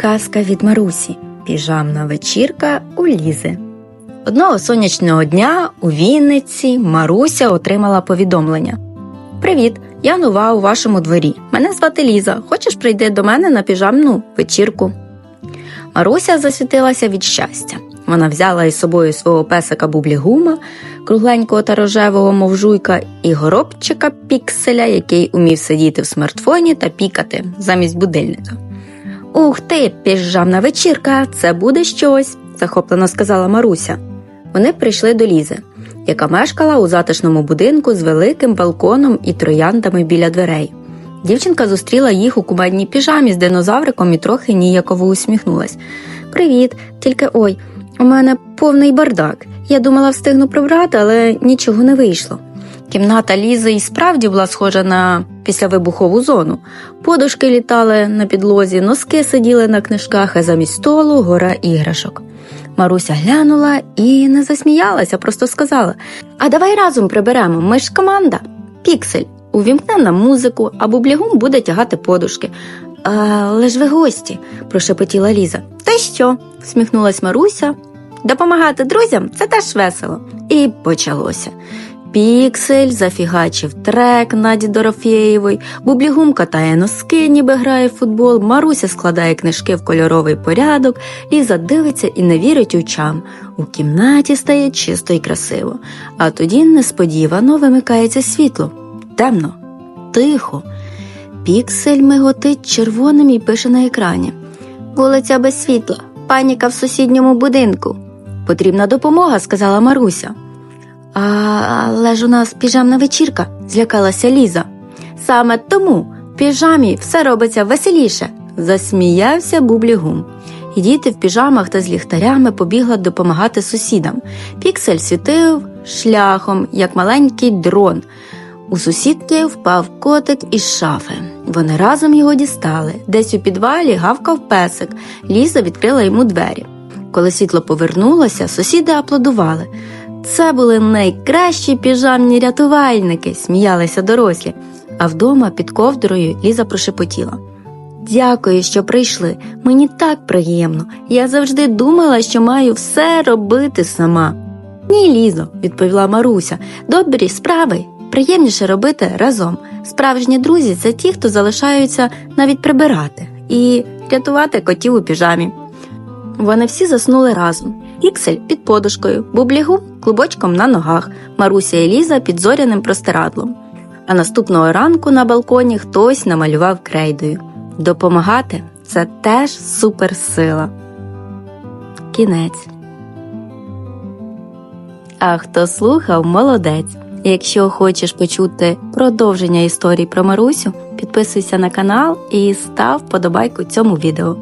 Казка від Марусі. Піжамна вечірка у Лізи. Одного сонячного дня у Вінниці Маруся отримала повідомлення. Привіт, я нова у вашому дворі. Мене звати Ліза. Хочеш прийти до мене на піжамну вечірку? Маруся засвітилася від щастя. Вона взяла із собою свого песика Бублігума, кругленького та рожевого мов жуйка, і горобчика пікселя, який умів сидіти в смартфоні та пікати замість будильника. Ух ти, піжамна вечірка, це буде щось, захоплено сказала Маруся. Вони прийшли до Лізи, яка мешкала у затишному будинку з великим балконом і трояндами біля дверей. Дівчинка зустріла їх у кумедній піжамі з динозавриком і трохи ніяково усміхнулась. Привіт, тільки ой, у мене повний бардак. Я думала встигну прибрати, але нічого не вийшло. Кімната Лізи і справді була схожа на післявибухову зону. Подушки літали на підлозі, носки сиділи на книжках, а замість столу гора іграшок. Маруся глянула і не засміялася, просто сказала: А давай разом приберемо, ми ж команда. Піксель, увімкне нам музику, а бублігум буде тягати подушки. Але ж ви гості, прошепотіла Ліза. Та що? всміхнулась Маруся. Допомагати друзям це теж весело. І почалося. Піксель зафігачив трек Наді Дорофєєвої, Бублігум катає носки, ніби грає в футбол, Маруся складає книжки в кольоровий порядок, Ліза дивиться і не вірить очам. У кімнаті стає чисто і красиво. А тоді несподівано вимикається світло. Темно, тихо. Піксель миготить червоним і пише на екрані. Вулиця без світла, паніка в сусідньому будинку. Потрібна допомога, сказала Маруся. Але ж у нас піжамна вечірка, злякалася Ліза. Саме тому в піжамі все робиться веселіше, засміявся Бублігум. І діти в піжамах та з ліхтарями побігла допомагати сусідам. Піксель світив шляхом, як маленький дрон. У сусідки впав котик із шафи. Вони разом його дістали. Десь у підвалі гавкав песик. Ліза відкрила йому двері. Коли світло повернулося, сусіди аплодували. Це були найкращі піжамні рятувальники, сміялися дорослі. А вдома під ковдрою Ліза прошепотіла. Дякую, що прийшли. Мені так приємно. Я завжди думала, що маю все робити сама. Ні, Лізо, відповіла Маруся. Добрі справи. Приємніше робити разом. Справжні друзі це ті, хто залишаються навіть прибирати і рятувати котів у піжамі. Вони всі заснули разом. Іксель під подушкою, бублігу клубочком на ногах, Маруся і Ліза під зоряним простирадлом. А наступного ранку на балконі хтось намалював крейдою. Допомагати це теж суперсила. Кінець. А хто слухав, молодець. Якщо хочеш почути продовження історії про Марусю, підписуйся на канал і став подобайку цьому відео.